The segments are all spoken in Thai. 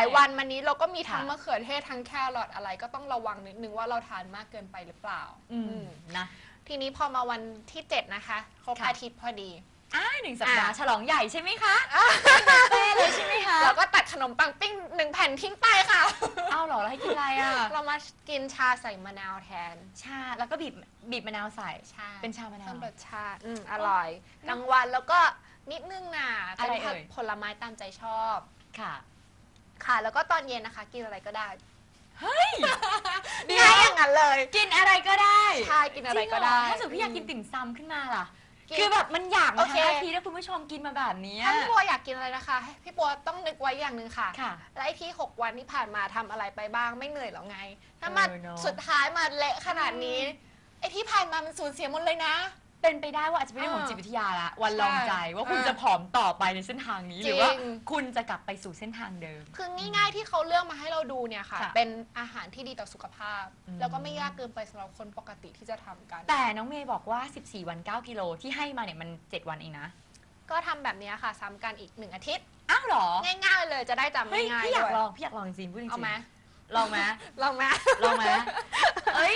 ายวันมานี้เราก็มีทั้งค่ะ มะเขือเทศทั้งแครอทอะไรก็ต้องระวังนิดนึงว่าเราทานมากเกินไปหรือเปล่า อืมอืมนะ ทีนี้พอมาวันที่ 7 นะคะ ครบค่ะ อาทิตย์พอดี อ่าหนึ่งสัปดาห์อะ ฉลองใหญ่ใช่ไหมคะเต้เลยใช่ไหมคะแล้วก็ตัดขนมปังปิ้งหนึ่งแผ่นทิ้งไปค่ะอ้าวเหรอแล้วให้กินอะไรอะเรามากินชาใส่มะนาวแทน ชาแล้วก็บีบบีบมะนาวใส่ ใช่เป็นชามะนาวเพิ่มรสชาติอืมอร่อยกลางวันแล้วก็นิดนึงน่ะอะไรเป็นผักเอ่ย ผลไม้ตามใจชอบ ค่ะ ค่ะ แล้วก็ตอนเย็นนะคะ กินอะไรก็ได้เฮ้ยง่ายอย่างนั้นเลยกินอะไรก็ได้ใช่กินอะไรก็ได้ จงเหถ้าสมมติพี่อยากกินติ่มซำขึ้นมาล่ะ กินคือแบบมันอยากมาโอเคทั้งอาทิตย์แล้วคุณผู้ชมกินมาแบบนี้ถ้าพี่บัวอยากกินอะไรนะคะให้พี่บัวต้องนึกไว้อย่างหนึ่งค่ะ ค่ะ แล้วไอ้ที่ 6 วันที่ผ่านมาทำอะไรไปบ้างไม่เหนื่อยหรอไง ถ้าเออมาเนอะ สุดท้ายมาเละขนาดนี้ ไอ้ที่ผ่านมามันสูญเสียหมดเลยนะ เป็นไปได้ว่าอาจจะเป็นเรื่องของอ่าจิตวิทยาละวันลองใจว่าคุณอ่าจะผอมต่อไปในเส้นทางนี้จหริง รือว่าคุณจะกลับไปสู่เส้นทางเดิม คือง่ายๆที่เขาเลือกมาให้เราดูเนี่ยค่ะ ค่ะ เป็นอาหารที่ดีต่อสุขภาพอืมแล้วก็ไม่ยากเกินไปสำหรับคนปกติที่จะทำกัน แต่น้องเมย์บอกว่า 14 วัน 9 กิโลที่ให้มาเนี่ยมัน 7 วันเองนะ ก็ทำแบบเนี้ยค่ะซ้ำกันอีกหนึ่งอาทิตย์ อ้าวเหรอ ง่ายๆเลยจะได้จำเฮ้ย ง่ายๆพี่อยากด้วยลอง พี่อยากลองจริงๆพูดจริงๆเอาไหม ลองไหมลองไหมลองไหมเอ้ย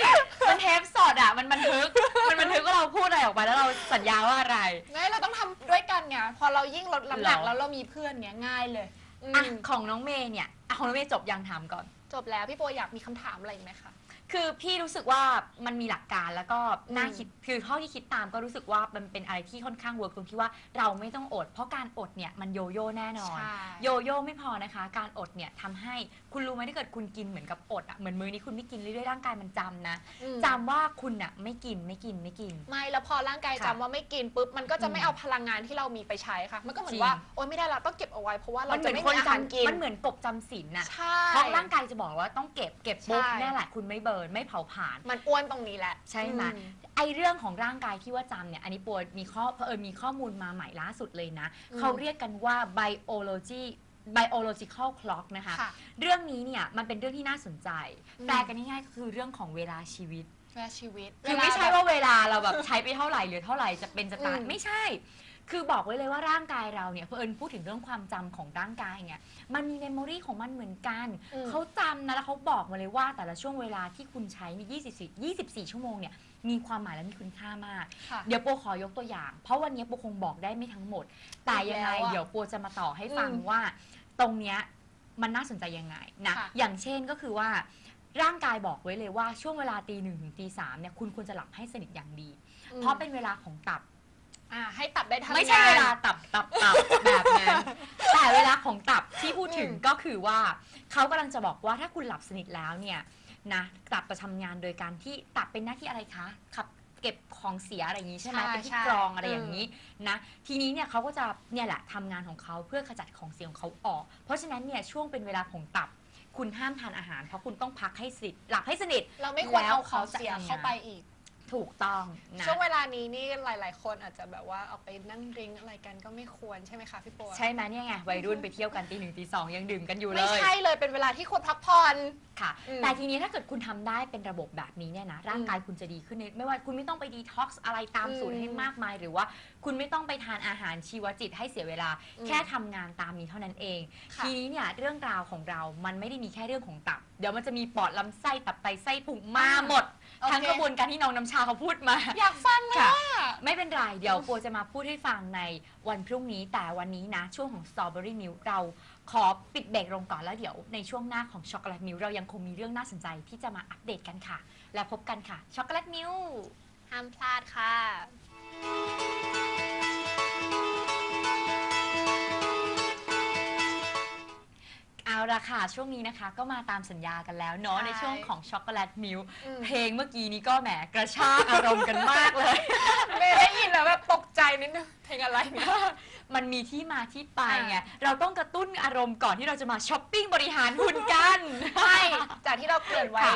มันเทปสดอะ มันบันทึก มันบันทึกว่าเราพูดอะไรออกไปแล้วเราสัญญาว่าอะไรง่ายเราต้องทำด้วยกันไงพอเรายิ่งลดน้ำหนักเหรอ แล้วเรามีเพื่อนเนี้ยง่ายเลยอืมอะของน้องเมย์เนี่ยอะของน้องเมย์จบยังถามก่อน จบแล้วพี่โปอยากมีคำถามอะไรอีกไหมคะ คือพี่รู้สึกว่ามันมีหลักการแล้วก็น่าอืมคิดคือเท่าที่คิดตามก็รู้สึกว่ามันเป็นอะไรที่ค่อนข้างเวิร์กตรงที่ว่าเราไม่ต้องอด เพราะการอดเนี่ยมันโยโย่แน่นอน ใช่ โยโย่ไม่พอนะคะ การอดเนี่ยทำให้คุณรู้ไหมถ้าเกิดคุณกินเหมือนกับอดอะเหมือนมื้อนี้คุณไม่กินเรื่อยๆร่างกายมันจำนะอืมจำว่าคุณอะไม่กินไม่กินไม่กิน ไม่แล้วพอร่างกายค่ะจำว่าไม่กินปุ๊บมันก็จะไม่อืมเอาพลังงานที่เรามีไปใช้ค่ะ มันก็เหมือจรินง ว่าโอ๊ยไม่ได้เราต้องเก็บเอาไว้เพราะว่าเรามันเหจะมือนไม่คนมีอาหารกินจำมันเหมือนกบจำศีลน่ะ ใช่ เพราะร่างกายจะบอกว่าต้องเก็บเก็บปุ๊บใช่นี่แหละคุณไม่เบิร์นไม่เผาผลาญมันอ้วนตรงนี้แหละ ใช่ไหมอืไอเรื่องของร่างกายที่ว่าจำเนี่ยอันนี้ปวมีข้อเผอิญมีข้อมูลมาใหม่ล่าสุดเลยนะ อืม เขาเรียกกันว่า biology biological clock นะคะ ค่ะ เรื่องนี้เนี่ยมันเป็นเรื่องที่น่าสนใจ อืม แปลกันง่ายๆก็คือเรื่องของเวลาชีวิต เวลาชีวิตคือไม่ใช่เวลาแบบ ว่าเวลาเราแบบใช้ไปเท่าไหร่หรือเท่าไหร่จะเป็นจะตายอืม ไม่ใช่ คือบอกไว้เลยว่าร่างกายเราเนี่ยเผอิญพูดถึงเรื่องความจำของร่างกายเนี่ยมันมีเมมโมรีของมันเหมือนกัน อืม เขาจำนะแล้วเขาบอกมาเลยว่าแต่ละช่วงเวลาที่คุณใช้ใน24 24 ชั่วโมงเนี่ยมีความหมายและมีคุณค่ามาก ค่ะ เดี๋ยวโปขอยกตัวอย่าง เพราะวันนี้โปคงบอกได้ไม่ทั้งหมด แต่ยังไงแล้วอะเดี๋ยวโปจะมาต่อให้ฟังอืมว่า ตรงเนี้ยมันน่าสนใจยังไงนะ ค่ะ อย่างเช่นก็คือว่า ร่างกายบอกไว้เลยว่าช่วงเวลาตีหนึ่งถึงตีสามเนี่ยคุณควรจะหลับให้สนิทอย่างดีอืมเพราะเป็นเวลาของตับ อ่าให้ตับได้ทำงานไม่ใช่เวลาตับตับตับแบบนั้นแต่เวลาของตับที่พูดถึงอืมก็คือว่าเขากำลังจะบอกว่าถ้าคุณหลับสนิทแล้วเนี่ยนะตับจะทำงานโดยการที่ตับเป็นหน้าที่อะไรคะขับเก็บของเสียอะไรอย่างนี้ใช่ไหมใช่เป็นที่ใช่กรองอะไรอย่างนี้นะทีนี้เนี่ยเขาก็จะเนี่ยแหละทำงานของเขาเพื่อขจัดของเสียของเขาออก เพราะฉะนั้นเนี่ยช่วงเป็นเวลาของตับคุณห้ามทานอาหาร เพราะคุณต้องพักให้สนิทหลับให้สนิทเราไม่ควรแล้วเอาของเขาจะเสียทำงานเข้าไปอีก ถูกต้องนะช่วงเวลานี้นี่หลาย ๆ คนอาจจะแบบว่าเอาไปนั่งดริงก์อะไรกันก็ไม่ควรใช่ไหมคะพี่ปัวใช่ไหมเนี่ยไงวัยรุ่นไปเที่ยวกันตีหนึ่งตีสองยังดื่มกันอยู่เลไม่ยใช่เลยเป็นเวลาที่ควรพักผ่อน ค่ะ อืมแต่ทีนี้ถ้าเกิดคุณทำได้เป็นระบบแบบนี้เนี่ยนะ ร่างกายคุณจะดีขึ้นในไม่ว่าคุณไม่ต้องไปดีท็อกซ์อะไรตามสูตรอืมให้มากมาย หรือว่าคุณไม่ต้องไปทานอาหารชีวจิตให้เสียเวลา อืมแค่ทำงานตามนี้เท่านั้นเอง ค่ะ ทีนี้เนี่ยเรื่องราวของเรามันไม่ได้มีแค่เรื่องของตับ เดี๋ยวมันจะมีปอดลำไส้ตับไตไส้พุงมาหมด โอเค ทั้งกระบวนการที่น้องน้ำชาเขาพูดมา อยากฟังเลยค่ะอะไม่เป็นไร เดี๋ยวโปจะมาพูดให้ฟังในวันพรุ่งนี้แต่วันนี้นะ ช่วงของ Strawberry Milk เราขอปิดเบรกลงก่อนแล้วเดี๋ยวในช่วงหน้าของช็อกโกแลตมิลเรายังคงมีเรื่องน่าสนใจที่จะมาอัปเดตกันค่ะ แล้วพบกันค่ะช็อกโกแลตมิล ห้ามพลาดค่ะ เอาละค่ะ ช่วงนี้นะคะก็มาตามสัญญากันแล้วเนาะใช่ในช่วงของช็อกโกแลตมิลอืม เพลงเมื่อกี้นี้ก็แหมกระชากอารมณ์กันมากเลย เมย์ได้ยินแล้วแบบตกใจนิดนึงเพลงอะไรเนี่ย มันมีที่มาที่ไปไง อ่า เราต้องกระตุ้นอารมณ์ก่อนที่เราจะมาช้อปปิ้งบริหารหุ่นกันไม่จากที่เราเกริ่นไว้ค่ะ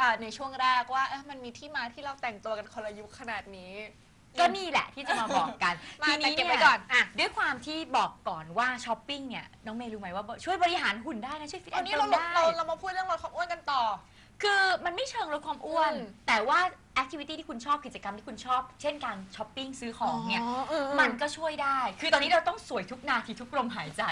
อ่าในช่วงแรกว่าเอ๊ะมันมีที่มาที่เราแต่งตัวกันคนละยุคขนาดนี้ ก็นี่แหละที่จะมาบอกกันมาทีแต่นี้เก็บเนี่ไว้ยก่อนอะ ด้วยความที่บอกก่อนว่าช้อปปิ้งเนี่ยน้องเมย์รู้ไหมว่าช่วยบริหารหุ่นได้นะช่วยฟิตตอแอนนนี้ด์เราได้ เราเรามาพูดเรื่องลดความอ้วนกันต่อ คือมันไม่เชิงลดความอ้วน อืม แต่ว่าแอคทิวิตี้ที่คุณชอบกิจกรรมที่คุณชอบ เช่นการช้อปปิ้งซื้อของเนี่ยอืมมันก็ช่วยได้ คือตอนนี้เราต้องสวยทุกนาทีทุกลมหายใจ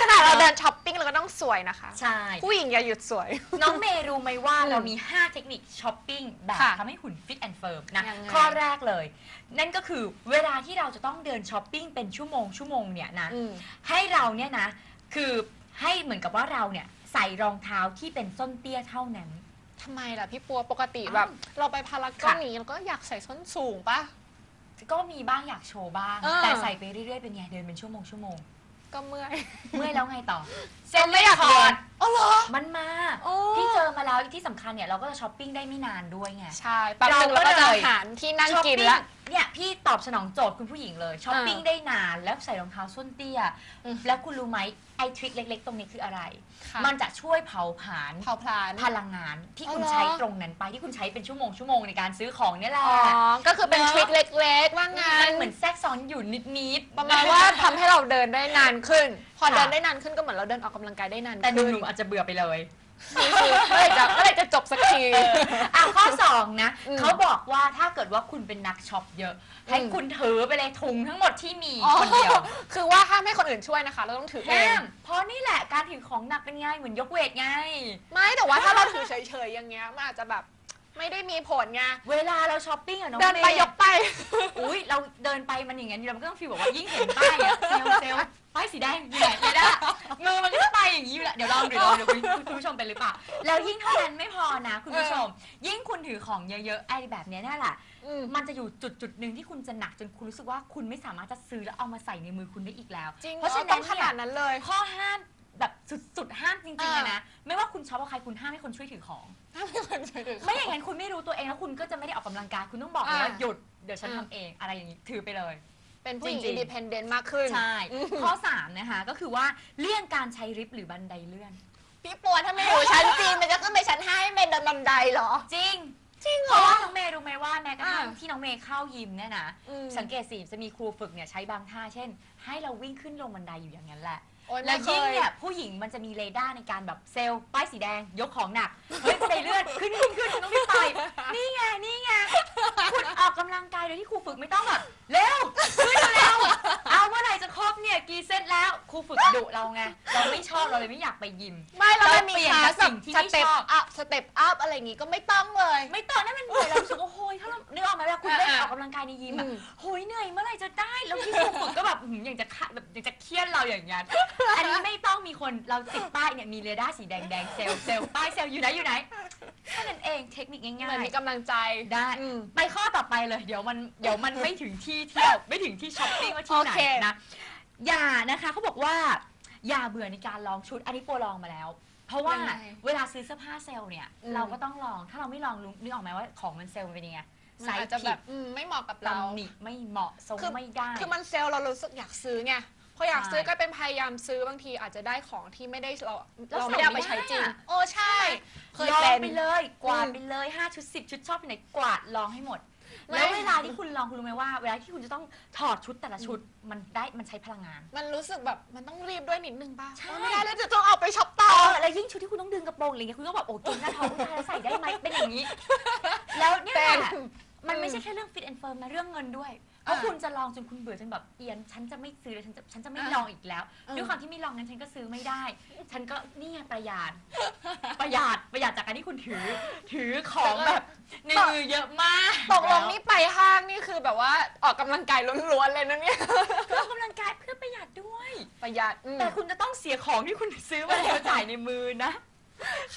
ขนาดเราเดินช้อปปิ้งเราก็ต้องสวยนะคะ ใช่ ผู้หญิงอย่าหยุดสวย น้องเมย์รู้ไหมว่าอืมเรามี 5 เทคนิคช้อปปิ้งแบบค่ะทำให้หุ่นฟิตแอนด์เฟิร์มนะ ยังไงข้อแรกเลย นั่นก็คือเวลาที่เราจะต้องเดินช้อปปิ้งเป็นชั่วโมงชั่วโมงเนี่ยนะอืมให้เราเนี่ยนะ คือให้เหมือนกับว่าเราเนี่ย ใส่รองเท้าที่เป็นส้นเตี้ยเท่านั้น ทำไมล่ะพี่ปัวปกติอ้าวแบบ เราไปพารากอนค่ะ นี้เราก็อยากใส่ส้นสูงปะ ก็มีบ้างอยากโชว์บ้าง เออ แต่ใส่ไปเรื่อยๆเป็นไงเดินเป็นชั่วโมงชั่วโมงก็เมื่อยเมื่อยแล้วไงต่อก็ไม่อยากคเดิอนร์ดอ๋อเหรอ มันมา โอ้ที่เจอมา แล้วที่สำคัญเนี่ยเราก็จะช้อปปิ้งได้ไม่นานด้วยไง ใช่แป๊บนึงเราก็เราก็จะเลย หารที่นั่งช้อปกินปิ้งละ เนี่ยพี่ตอบสนองโจทย์คุณผู้หญิงเลยช้อปปิ้งอ่าได้นานแล้วใส่รองเท้าส้นเตี้ย อืม แล้วคุณรู้ไหมไอ้ทริคเล็ก ๆ ตรงนี้คืออะไรค่ะมันจะช่วยเผาผลาญเผาผลาญ พลังงานที่คุณอ๋อเหรอ ใช้ตรงนั้นไปที่คุณใช้เป็นชั่วโมงชั่วโมงในการซื้อของเนี่ยแหละอ๋อ ก็คือเป็นเนอะทริคเล็กๆ ว่างามันนเหมือนแทรกซ้อนอยู่นิดๆ ประมาณว่าทำให้เราเดินได้นานขึ้น พอค่ะ เดินได้นานขึ้นก็เหมือนเราเดินออกกำลังกายได้นานแต่หขึ้น นุ่มๆอาจจะเบื่อไปเลยนี่ คือเมื่อไหร่จะเมื่อไหร่จะจบสักที อะข้อ2นะอืมเขาบอกว่าถ้าเกิดว่าคุณเป็นนักช็อปเยอะ ให้อืม คุณถือไปเลยถุงทั้งหมดที่มีอ๋อคนเดียวคือว่าห้ามให้คนอื่นช่วยนะคะ เราต้องถือเอห้าง มเพราะนี่แหละการถือของหนักเป็นไงเหมือนยกเวทไง ไม่แต่ว่าถ้าเราถือเฉยๆอย่างเงี้ยมันอาจจะแบบไม่ได้มีผลไงเวลาเราช้อปปิ้งอะน้องเดินไปมย์ยกไป อุ้ยเราเดินไปมันอย่างงั้นเราก็ต้องฟีลบอกว่ายิ่งเห็นป้ายอะเซลลเซลลป้ายสีแดงอยู่ไหนไม่ได้มือมันก็จะไปอย่างนี้อยู่แหละเดี๋ยวลองดูลองดูคุณคุณผู้ชมเป็นหรือเปล่าแล้วยิ่งเท่านั้นไม่พอนะคุณผู้ชม ยิ่งคุณถือของเยอะๆไอ้แบบเนี้ยนั่นแหละ อืม มันจะอยู่จุดจุดๆหนึ่งที่คุณจะหนักจนคุณรู้สึกว่าคุณไม่สามารถจะซื้อแล้วเอามาใส่ในมือคุณได้อีกแล้ว จริงเพราะฉะต้นั้อนงเนี่ขยนาดนั้นเลย ข้อห้ามแบบสุดๆห้ามจริงๆเลยอ่านะไม่ว่าคุณช็อปกับใครคุณห้ามให้คนช่วยถือของห้ามให้คนช่วยถือ ไม่อย่างนั้นคุณไม่รู้ตัวเองแล้วคุณก็จะไม่ได้ออกกำลังกายคุณต้องบอกเลยว่าอ่า หยุด เดี๋ยวฉันอ่าทำเองอะไรอย่างนี้ถือไปเลย เป็นผู้หญิงจริอิงนๆ ดิเพนเดนต์มากขึ้น ใช่อืมข้อ 3 นะคะ ก็คือว่าเลี่ยงการใช้ลิฟต์หรือบันไดเลื่อน พี่ปัวถ้าไม่อยู่ชั้นจีนมันจะขึ้นไปชั้นห้าให้เมนเดินบันไดเหรอ จริง จริงเพเหรราะอ ว่าน้องเมย์รู้ไหมว่าแม้กระทั่งอ่าที่น้องเมย์เข้ายิมเนี่ยนะ อืม สังเกตสิจะมีครูฝึกเนี่ยใช้บางท่า เช่น ให้เราวิ่งขึ้นลงบันไดอยู่อย่างนั้นแหละ โอ๊ยแล้ไม่วเคยิ่งยเนี่ยผู้หญิงมันจะมีเรดาร์ในการแบบเซลล์ป้ายสีแดง ยกของหนัก เฮ้ยบันไดเลื่อนขึ้นขึ้นขึ้นคุณต้องรีบไปนี่ไงนี่ไงคุณออกกำลังกายโดยที่ครูฝึกไม่ต้องแบบเร็วขึ้นเร็วเอาเมื่อไหร่จะครบเนี่ยกี่เซตแล้วครูฝึกดุเราไงเราไม่ชอบเราเลยไม่อยากไปยิม ไม่แล้วมันมีเราเปลี่ยนคลาสกับแบสิ่บงที่สไม่เต็ปชอบ อัพสเต็ปอัพอะไรอย่างงี้ก็ไม่ต้องเลย ไม่ตอนนั้นมันเหนื่อยเรารู้สึกว่าโอ้ยถ้าเราเนื้อออกไหมาเวลาคุณเล่นอ่าออกกำลังกายในยิมอะอืมโอ้ยเหนื่อยเมื่อไหร่จะได้แล้วที่ครูฝึกก็แบบ อื้อหืออย่างจะฆ่าแบบอย่างจะเคี่ยนเราอย่างเงี้ยอันนี้ไม่ต้องมีคนเราติดป้ายเนี่ยมีเรดาร์สีแดงแดงๆเซลล์เซลล์ป้ายเซลล์อยู่ไหนอยู่ไหนแค่นั้นเองเทคนิคเหง่ามือนยมีกำลังใจๆได้อืม ไปข้อต่อไปเลย เดี๋ยวมันเดี๋ยวมันไม่ถึงที่เที่ยวไม่ถึงที่ช้อปปิ้งว่าที่ไหนโอเค นะอย่านะคะเขาบอกว่าอย่าเบื่อในการลองชุดอันนี้โปรลองมาแล้ว เพราะว่ายังไงเวลาซื้อเสื้อผ้าเซลล์เนี่ย อืม เราก็ต้องลองถ้าเราไม่ลองรู้นึกออกไหมว่าของมันเซลล์มันเป็นยังไง มันไซอาจส์จะผิแบดบอืมไม่เหมาะกับเราตำหนิไม่เหมาะทรงคือ ไม่ได้ คือมันเซลล์เรารู้สึกอยากซื้อไงพออยากซื้อใช่ก็เป็นพยายามซื้อบางทีอาจจะได้ของที่ไม่ได้เราแล้วเราไม่ได้เอาไปใส่ใช้ไม่ได้จริงอะ โอ้ใช่ เคยลองเป็น ไปเลย กวาดอืมไปเลย5ชุด10 ชุดชอบไปไหนกวาดลองให้หมด ไม่ แล้วเวลาที่คุณลองคุณรู้ไหมว่า เวลาที่คุณจะต้องถอดชุดแต่ละชุดมันได้มันใช้พลังงาน มันรู้สึกแบบมันต้องรีบด้วยนิดนึงป่ะใช่เออไม่ได้แล้วจะต้องเอาไปช็อปต่อ เออแล้วยิ่งชุดที่คุณต้องดึงกระโปรงอะไรเงี้ยคุณก็แบบโอ้เกินหน้าท้องผู้ชายแล้วใส่ได้ไหมเป็นอย่างนี้ แล้วเนี่ยเป็น มันไม่ใช่แค่เรื่องฟิตแอนด์เฟิร์มนะเรื่องเงินด้วย เพราะคุณจะลองจนคุณเบื่อจนแบบเอียน ฉันจะไม่ซื้อแล้วฉันจะฉันจะไม่อะลองอีกแล้วอืมด้วยความที่ไม่ลองงั้นฉันก็ซื้อไม่ได้ ฉันก็นี่ไงประหยัด ประหยัดประหยัดจากการที่คุณถือ ถือของแบบในมือเยอะมากตกลงนี่ไปห้างนี่คือแบบว่าออกกำลังกายล้วนๆเลยนะเนี่ยแล้วออกกำลังกายเพื่อประหยัดด้วย ประหยัดอืม แต่คุณจะต้องเสียของที่คุณซื้อมาแล้วจ่ายในมือนะ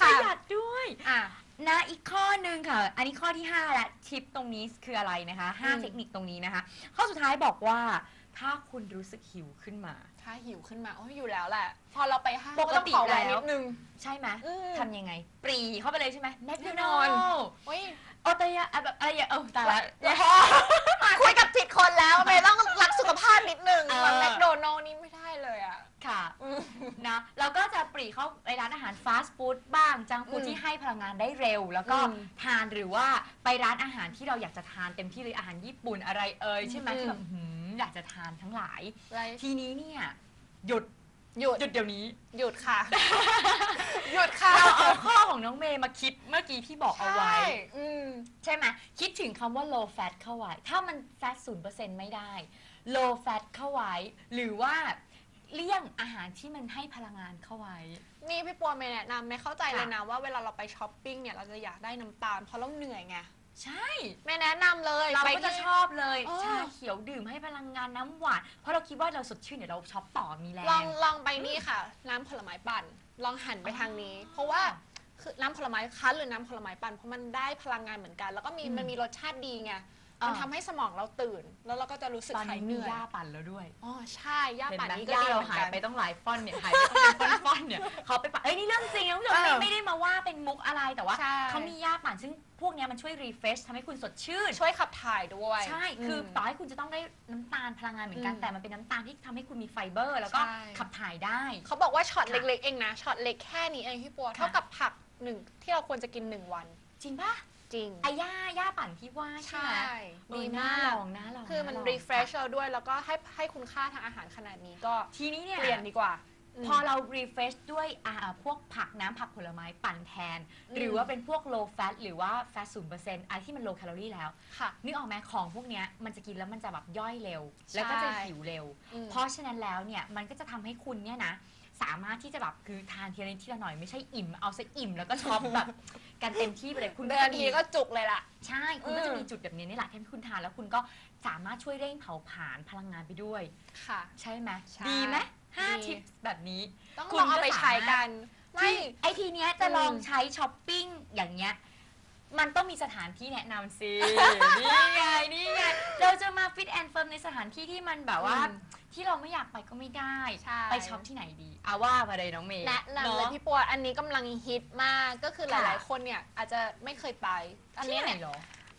ปค่ะ ระหยัดด้วย อะ นะอีกข้อหนึ่งค่ะ อันนี้ข้อที่5และทิปตรงนี้คืออะไรนะคะอืม5เทคนิคตรงนี้นะคะ ข้อสุดท้ายบอกว่า ถ้าคุณรู้สึกหิวขึ้นมา ถ้าหิวขึ้นมาโอ้ยอยู่แล้วแหละ พอเราไปห้างปกติก็ต้องขอแรงแล้ว นิดนึง ใช่ไหมอืม ทำยังไง ปรีเข้าไปเลยใช่ไหมแมคโดแน่นันอนลโอ้ยโอตายะอะแบบอะไรอย่างเออตายละคุยกับผิด จังฟู้ดอืมที่ให้พลังงานได้เร็ว แล้วก็อืมทานหรือว่าไปร้านอาหารที่เราอยากจะทานเต็มที่เลยอาหารญี่ปุ่นอะไรเอ่ยใช่ไหมอืมที่แบบอื้อหืออยากจะทานทั้งหลายอะไรทีนี้เนี่ยหยุดหยุดหยุดเดี๋ยวนี้ หยุดค่ะ หยุดค่ะเราเอาข้อของน้องเมย์มาคิดเมื่อกี้ที่บอกเอาไว้ ใช่อืม ใช่ไหมคิดถึงคำว่า low fat เข้าไว้ ถ้ามัน fat 0%ไม่ได้ low fat เข้าไว้ หรือว่า เลี่ยงอาหารที่มันให้พลังงานเข้าไว้ นี่พี่ปัวไม่แนะนำไม่เข้าใจค่ะเลยนะว่าเวลาเราไปช้อปปิ้งเนี่ยเราจะอยากได้น้ำตาลเพราะเราเหนื่อยไงใช่ ไม่แนะนำเลยเราไปก็จะที่ชอบเลยเออชาเขียวดื่มให้พลังงานน้ำหวาน เพราะเราคิดว่าเราสดชื่นเดี๋ยวเราช็อปต่อมีแรงลองลองไปนี่ค่ะ น้ำผลไม้ปั่น ลองหันไปทางนี้ เพราะว่าคือน้ำผลไม้คั้นหรือน้ำผลไม้ปั่นเพราะมันได้พลังงานเหมือนกัน แล้วก็มีอืมมันมีรสชาติดีไงอ่า มัมันทำให้สมองเราตื่น แล้วเราก็จะรู้สึกตอนหายนี้เหมีนื่อยย่าปั่นแล้วด้วย อ๋อใช่ย่าเห็นปั่นไหมนี้ก็ย่าดีเราเหมือนหายกันไปต้องหลายฟ่อนเนี่ยหายไปต้องเป็นฟ่อนๆเนี่ยเขาไปปั่นเอ้ยนี่เรื่องจริงนะคุณผู้ชมเออไม่ไม่ได้มาว่าเป็นมุกอะไรแต่ว่า ใช่เขามีย่าปั่นซึ่งพวกเนี้ยมันช่วยรีเฟรชทำให้คุณสดชื่น ช่วยขับถ่ายด้วย ใช่ คืออมต่อให้คุณจะต้องได้น้ำตาลพลังงานเหมือนกัน อืมแต่มันเป็นน้ำตาลที่ทำให้คุณมีไฟเบอร์ แล้วก็ใช่ ขับถ่ายได้ เขาบอกว่าช็อตค่ะเล็กๆเองนะช็อตเล็กแค่นี้เองพี่ปัวค่ะเท่ากับผักหนึ่งที่เราควรจะกินหนึ่งวัน จริงปะ จริง ไอ้ย่าย่าปั่นที่ว่าใช่ไหมเอดีอมาน่ากลองน่าลองคือมันาลง refresh เราด้วยแล้วก็ให้ให้คุณค่าทางอาหารขนาดนี้ก็ทีนี้เนี่ย เปลี่ยนดีกว่า พอเรา refresh ด้วยอ่าพวกผักน้ำผักผลไม้ปั่นแทน อืม หรือว่าเป็นพวก low fat หรือว่า fat 0%อะไรที่มัน low calorie แล้ว ค่ะ นึกออกไหมของพวกเนี้ยมันจะกินแล้วมันจะแบบย่อยเร็ว แล้วก็จะหิวเร็ว อืมเพราะฉะนั้นแล้วเนี่ยมันก็จะทำให้คุณเนี่ยนะ สามารถที่จะแบบคือทานทีละนิดทีละหน่อยไม่ใช่อิ่ม เอาซะอิ่มแล้วก็ช็อปแบบ กันเต็มที่ไปเลยคุณเดินทีก็จุกเลยล่ะ ใช่คุณก็อืมจะมีจุดแบบนี้นี่แหละที่คุณทานแล้วคุณก็สามารถช่วยเร่งเผาผลาญพลังงานไปด้วย ค่ะ ใช่ไหมใช่ดีไหมห้าดี ทิปแบบนี้ต้องคุณลองเอาก็ไปใช้กัน ไม่ที่ไอทีเนี้ยจะอืมลองใช้ช้อปปิ้งอย่างเงี้ยมันต้องมีสถานที่แนะนำสิ นี่ไงนี่ไงเราจะมาฟิตแอนด์เฟิร์มในสถานที่ที่มันแบบว่า อืม ที่เราไม่อยากไปก็ไม่ได้ ใช่ ไปช็อปที่ไหนดีอาว่ามาเลยน้องเมย์แนะนำเลยเนาะ พี่ปัวอันนี้กำลังฮิตมากก็คือหค่ะ ลายๆ คนเนี่ยอาจจะไม่เคยไป อันที่นี้ไหนเนี่ยเหรอ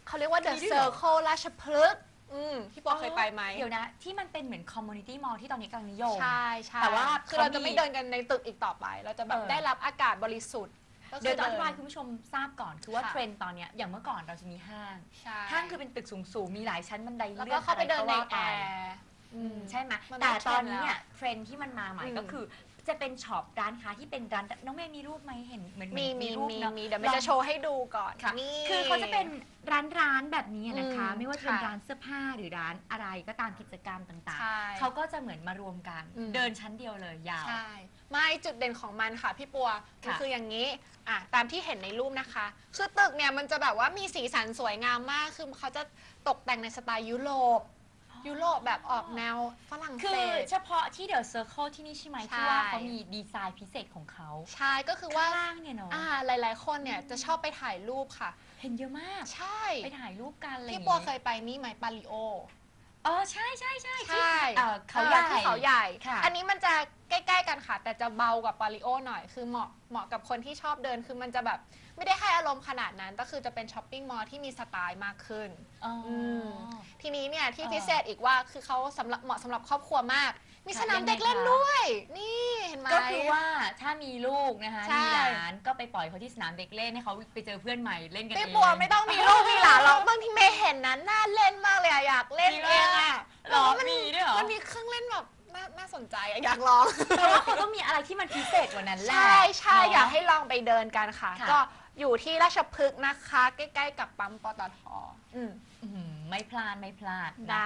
เขาเรียกว่า The มีด้วยเหรอ Circle ราชพฤกษ์อืมพี่ปัวเคยไปไหมเดี๋ยวนะ ที่มันเป็นเหมือนคอมมูนิตี้มอลที่ตอนนี้กำลังนิยม ใช่ใช่แต่ว่าคือเราเขามีจะไม่เดินกันในตึกอีกต่อไป เราจะแบบเออได้รับอากาศบริสุทธิ์ก็คืเดี๋ยวจะอธิบายเดินคุณผู้ชมทราบก่อนคือว่าค่ะ เทรนด์ตอนเนี้ยอย่างเมื่อก่อนเราจะมีห้าง ใช่ห้างคือเป็นตึกสูงๆ มีหลายชั้นบันไดแล้วเลื่ก็อนเข้าไปเดินในะรก็แอว่าไปร์ อืม ใช่ไหมมันแต่ไม่ตอนนี้เทรนด์เนี่ยเทรนด์ที่มันมาใหม่อืมก็คือ จะเป็นช็อปร้านค้าที่เป็นร้านน้องเมย์มีรูปไหมเห็นเหมือนมีมีรูปมีเนาะ มีเดี๋ยวไม่จะโชว์ให้ดูก่อนค่ะ นี่ คือเขาจะเป็นร้านร้านๆแบบนี้นะคะ อืมไม่ว่าจะเป็นค่ะร้านเสื้อผ้าหรือร้านอะไรก็ตามกิจกรรมต่างใช่ๆ เขาก็จะเหมือนมารวมกัน อืม เดินชั้นเดียวเลยยาว ใช่ไม่จุดเด่นของมันค่ะ พี่ปัวมันค่ะ คืออย่างนี้อะตามที่เห็นในรูปนะคะ คือตึกเนี่ยมันจะแบบว่ามีสีสันสวยงามมากคือเขาจะตกแต่งในสไตล์ยุโรป ยุโรปแบบออกแนวฝรั่งคืเศอส เฉพาะที่เดอะเซอร์เคิลที่นี่ใช่ไหมใช่ที่ว่าเขามีดีไซน์พิเศษของเขาใช่ก็คือว่า ข้างล่างเนี่ยเนาะอ่าหลาย ๆ คนเนี่ยจะชอบไปถ่ายรูปค่ะ เห็นเยอะมาก ใช่ไปถ่ายรูปกันอะไรอพี่ย่างปัวงี้เคยไปนี่ไหมปาริโอ อ๋อใช่ใช่ใช่ใช่ที่เอ่อเขาใหญ่ออที่เขาใหญ่ ค่ะ อันนี้มันจะ ใกล้ๆกันค่ะ แต่จะเบากว่าปาริโอหน่อยคือเหมาะเหมาะกับคนที่ชอบเดินคือมันจะแบบไม่ได้ให้อารมณ์ขนาดนั้น ก็คือจะเป็นช้อปปิ้งมอลล์ที่มีสไตล์มากขึ้น อ๋ออ ม ทีนี้เนี่ยที่เออพิเศษอีกว่าคือเขาสำหรับเหมาะสำหรับครอบครัวมาก มีค่ะสนามเด็กเล่นยังไงคะด้วย นี่เห็นไหม ก็คือว่าถ้ามีลูกนะคะใช่ มีหลานก็ไปปล่อยเขาที่สนามเด็กเล่นให้เขาไปเจอเพื่อนใหม่เล่นกันเอพี่งปัวไม่ต้องมีลูกมีหลานหรอกบางทีเมย์เห็นนั้นน่าเล่นมากเลยอะอยากเล่นจริงเองเหรออะหรอมันมีด้วยเหรอ มันมีเครื่องเล่นแบบ น่าน่าสนใจอะอยากลองแต่ว่าเขาต้องมีอะไรที่มันพิเศษกว่านั้นแหละ ใช่ใช่เนะอยากให้ลองไปเดินกันค่ะ ค่ะ ก็อยู่ที่ราชพฤกษ์นะคะ ใกล้ ๆ กับปั๊มปตทอืม อื้อหือไม่พลาดไม่พลาดนะ ได้